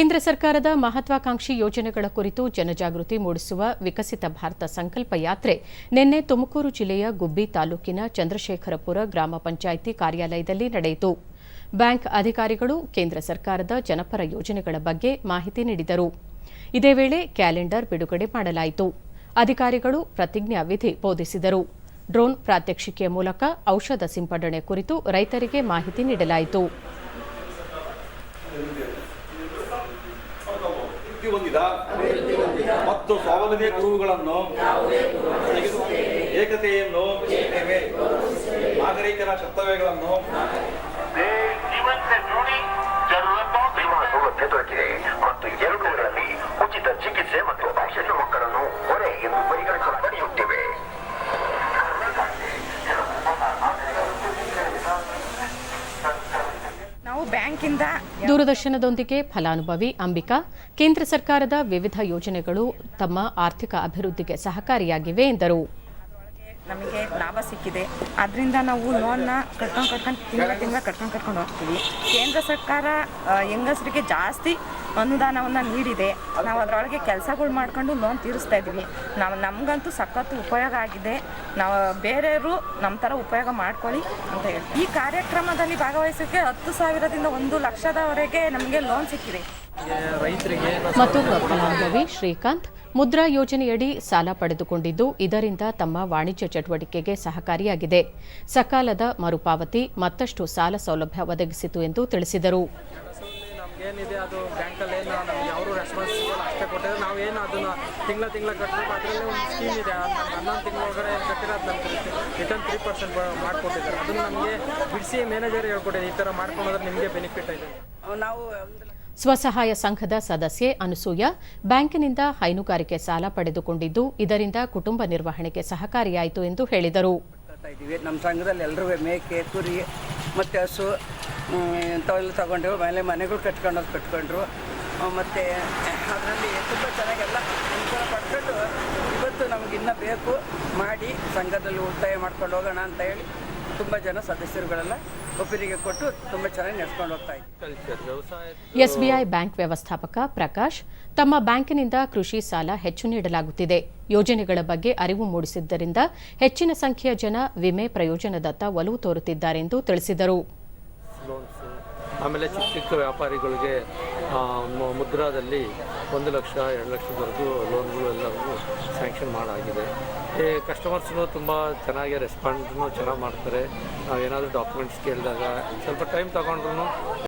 ಕೇಂದ್ರ ಸರ್ಕಾರದ ಮಹತ್ವಾಕಾಂಕ್ಷಿ ಯೋಜನೆಗಳ ಕುರಿತು ಜನಜಾಗೃತಿ ಮೂಡಿಸುವ ವಿಕಸಿತ ಭಾರತ ಸಂಕಲ್ಪ ಯಾತ್ರೆ ನಿನ್ನೆ ತುಮಕೂರು ಜಿಲ್ಲೆಯ ಗುಬ್ಬಿ ತಾಲೂಕಿನ ಚಂದ್ರಶೇಖರಪುರ ಗ್ರಾಮ ಪಂಚಾಯಿತಿ ಕಾರ್ಯಾಲಯದಲ್ಲಿ ನಡೆಯಿತು. ಬ್ಯಾಂಕ್ ಅಧಿಕಾರಿಗಳು ಕೇಂದ್ರ ಸರ್ಕಾರದ ಜನಪರ ಯೋಜನೆಗಳ ಬಗ್ಗೆ ಮಾಹಿತಿ ನೀಡಿದರು. ಇದೇ ವೇಳೆ ಕ್ಯಾಲೆಂಡರ್ ಬಿಡುಗಡೆ ಮಾಡಲಾಯಿತು. ಅಧಿಕಾರಿಗಳು ಪ್ರತಿಜ್ಞಾ ವಿಧಿ ಬೋಧಿಸಿದರು. ಡ್ರೋನ್ ಪ್ರಾತ್ಯಕ್ಷಿಕೆಯ ಮೂಲಕ ಔಷಧ ಸಿಂಪಡಣೆ ಕುರಿತು ರೈತರಿಗೆ ಮಾಹಿತಿ ನೀಡಲಾಯಿತು. ಅಭಿವೃದ್ಧಿ ಹೊಂದಿದ ಮತ್ತು ಸ್ವಾವಲಂಬಿ ಗುರುಗಳನ್ನು ತೆಗೆದು ಏಕತೆಯನ್ನು ನಾಗರಿಕರ ಕರ್ತವ್ಯಗಳನ್ನು ನಾವು ಬ್ಯಾಂಕಿಂದ ದೂರದರ್ಶನದೊಂದಿಗೆ ಫಲಾನುಭವಿ ಅಂಬಿಕಾ ಕೇಂದ್ರ ಸರ್ಕಾರದ ವಿವಿಧ ಯೋಜನೆಗಳು ತಮ್ಮ ಆರ್ಥಿಕ ಅಭಿವೃದ್ಧಿಗೆ ಸಹಕಾರಿಯಾಗಿವೆ ಎಂದರು. ನಮಗೆ ಲಾಭ ಸಿಕ್ಕಿದೆ. ಅದರಿಂದ ನಾವು ಲೋನ್ನ ಕಟ್ಕೊಂಡು ಕಟ್ಕೊಂಡು ತಿಂಗಳ ತಿಂಗಳ ಕಟ್ಕೊಂಡು ಕಟ್ಕೊಂಡು ಹೋಗ್ತೀವಿ. ಕೇಂದ್ರ ಸರ್ಕಾರ ಹೆಂಗಸರಿಗೆ ಜಾಸ್ತಿ ಅನುದಾನವನ್ನು ನೀಡಿದೆ. ನಾವು ಅದರೊಳಗೆ ಕೆಲಸಗಳು ಮಾಡ್ಕೊಂಡು ಲೋನ್ ತೀರಿಸ್ತಾ ಇದ್ದೀವಿ ನಾವು ನಮಗಂತೂ ಸಖತ್ತು ಉಪಯೋಗ ಆಗಿದೆ. ನಾವು ಬೇರೆಯವರು ನಮ್ಮ ಥರ ಉಪಯೋಗ ಮಾಡ್ಕೊಳ್ಳಿ ಅಂತ ಹೇಳಿ ಈ ಕಾರ್ಯಕ್ರಮದಲ್ಲಿ ಭಾಗವಹಿಸೋಕ್ಕೆ ಹತ್ತು ಸಾವಿರದಿಂದ ಒಂದು ಲಕ್ಷದವರೆಗೆ ನಮಗೆ ಲೋನ್ ಸಿಕ್ಕಿದೆ. ಮತ್ತು ಫಲಾನುಭವಿ ಶ್ರೀಕಾಂತ್ ಮುದ್ರಾ ಯೋಜನೆಯಡಿ ಸಾಲ ಪಡೆದುಕೊಂಡಿದ್ದು ಇದರಿಂದ ತಮ್ಮ ವಾಣಿಜ್ಯ ಚಟುವಟಿಕೆಗೆ ಸಹಕಾರಿಯಾಗಿದೆ. ಸಕಾಲದ ಮರುಪಾವತಿ ಮತ್ತಷ್ಟು ಸಾಲ ಸೌಲಭ್ಯ ಒದಗಿಸಿತು ಎಂದು ತಿಳಿಸಿದರು. ನಮಗೇನಿದೆ ಅದು ಬ್ಯಾಂಕಲ್ಲಿ ಏನು ನಮ್ಗೆ ಅವರು ರೆಸ್ಪಾನ್ಸ್ ಅಷ್ಟೇ ನಾವು ಏನು ಅದನ್ನು ತಿಂಗಳ ತಿಂಗಳ ಕಟ್ಟಬೇಕು ಅದರಲ್ಲಿ ಒಂದು ಸ್ಕೀಮ್ ಇದೆ. ಹನ್ನೊಂದು ತಿಂಗಳ ಒಳಗಡೆ ಕಟ್ಟಿರೋದು ನಮ್ಗೆ ರಿಟರ್ನ್ ತ್ರೀ ಪರ್ಸೆಂಟ್ ಮಾಡಿಕೊಟ್ಟಿದ್ದಾರೆ. ಅದನ್ನು ನಮಗೆ ಬಿಡಿಸಿ ಮ್ಯಾನೇಜರ್ ಹೇಳ್ಕೊಟ್ಟಿದೆ ಈ ಥರ ಮಾಡ್ಕೊಂಡ್ರೆ ನಿಮಗೆ ಬೆನಿಫಿಟ್ ಇದೆ ಸ್ವಸಹಾಯ ಸಂಘದ ಸದಸ್ಯೆ ಅನಸೂಯ ಬ್ಯಾಂಕಿನಿಂದ ಹೈನುಗಾರಿಕೆ ಸಾಲ ಪಡೆದುಕೊಂಡಿದ್ದು ಇದರಿಂದ ಕುಟುಂಬ ನಿರ್ವಹಣೆಗೆ ಸಹಕಾರಿಯಾಯಿತು ಎಂದು ಹೇಳಿದರು. ನಮ್ಮ ಸಂಘದಲ್ಲಿ ಎಲ್ಲರೂ ಮೇಕೆ ಕುರಿ ಮತ್ತು ಹಸು ಇಂಥವೆಲ್ಲ ತೊಗೊಂಡ್ರು ಮೇಲೆ ಮನೆಗಳು ಕಟ್ಕೊಂಡು ಕಟ್ಕೊಂಡ್ರು. ಮತ್ತು ಅದರಲ್ಲಿ ತುಂಬ ಚೆನ್ನಾಗೆಲ್ಲ ಅನುಕೂಲ ಪಡ್ಕೊಂಡು ಇವತ್ತು ನಮಗೆ ಇನ್ನೂ ಬೇಕು ಮಾಡಿ ಸಂಘದಲ್ಲಿ ಉಳಿತಾಯ ಮಾಡ್ಕೊಂಡು ಹೋಗೋಣ ಅಂತ ಹೇಳಿ ತುಂಬ ಜನ ಸದಸ್ಯರುಗಳೆಲ್ಲ ಒಪ್ಪಿಗೆ ಕೊಟ್ಟು ತುಂಬ ಚೆನ್ನಾಗಿ ನಡೆಸ್ಕೊಂಡು ಹೋಗ್ತಾ ವ್ಯವಸಾಯ ಎಸ್ಬಿಐ ಬ್ಯಾಂಕ್ ವ್ಯವಸ್ಥಾಪಕ ಪ್ರಕಾಶ್ ತಮ್ಮ ಬ್ಯಾಂಕಿನಿಂದ ಕೃಷಿ ಸಾಲ ಹೆಚ್ಚು ನೀಡಲಾಗುತ್ತಿದೆ. ಯೋಜನೆಗಳ ಬಗ್ಗೆ ಅರಿವು ಮೂಡಿಸಿದ್ದರಿಂದ ಹೆಚ್ಚಿನ ಸಂಖ್ಯೆಯ ಜನ ವಿಮೆ ಪ್ರಯೋಜನದತ್ತ ಒಲವು ತೋರುತ್ತಿದ್ದಾರೆ ಎಂದು ತಿಳಿಸಿದರು. ಲೋನ್ಸ್ ಆಮೇಲೆ ಚಿಕ್ಕ ಚಿಕ್ಕ ವ್ಯಾಪಾರಿಗಳಿಗೆ ಮುದ್ರಾದಲ್ಲಿ ಒಂದು ಲಕ್ಷ, ಎರಡು ಲಕ್ಷದವರೆಗೂ ಲೋನ್ಗಳು ಎಲ್ಲರಿಗೂ ಸ್ಯಾಂಕ್ಷನ್ ಮಾಡಾಗಿದೆ. ಈ ಕಸ್ಟಮರ್ಸ್ನು ತುಂಬ ಚೆನ್ನಾಗಿ ರೆಸ್ಪಾಂಡ್ನು ಚೆನ್ನಾಗಿ ಮಾಡ್ತಾರೆ. ನಾವು ಏನಾದರೂ ಡಾಕ್ಯುಮೆಂಟ್ಸ್ ಕೇಳಿದಾಗ ಸ್ವಲ್ಪ ಟೈಮ್ ತಗೊಂಡ್ರು